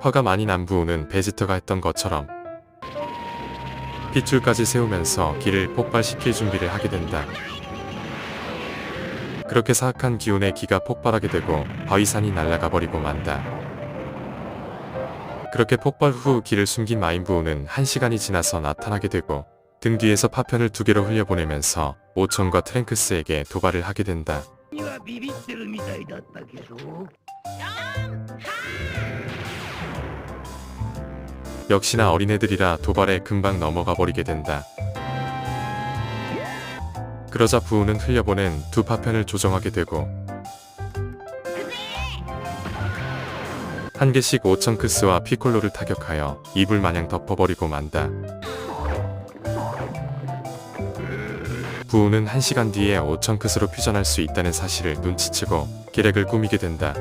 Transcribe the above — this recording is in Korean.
화가 많이 난 부우는 베지터가 했던 것처럼 핏줄까지 세우면서 길을 폭발시킬 준비를 하게 된다. 그렇게 사악한 기운에 기가 폭발하게 되고 바위산이 날아가 버리고 만다. 그렇게 폭발 후 길을 숨긴 마인부우는 한시간이 지나서 나타나게 되고 등 뒤에서 파편을 두 개로 흘려보내면서 오천과 트랭크스에게 도발을 하게 된다. 역시나 어린애들이라 도발에 금방 넘어가 버리게 된다. 그러자 부우는 흘려보낸 두 파편을 조정하게 되고 한 개씩 오천크스와 피콜로를 타격하여 이불 마냥 덮어버리고 만다. 부우는 한 시간 뒤에 오천크스로 퓨전할 수 있다는 사실을 눈치채고 계략을 꾸미게 된다.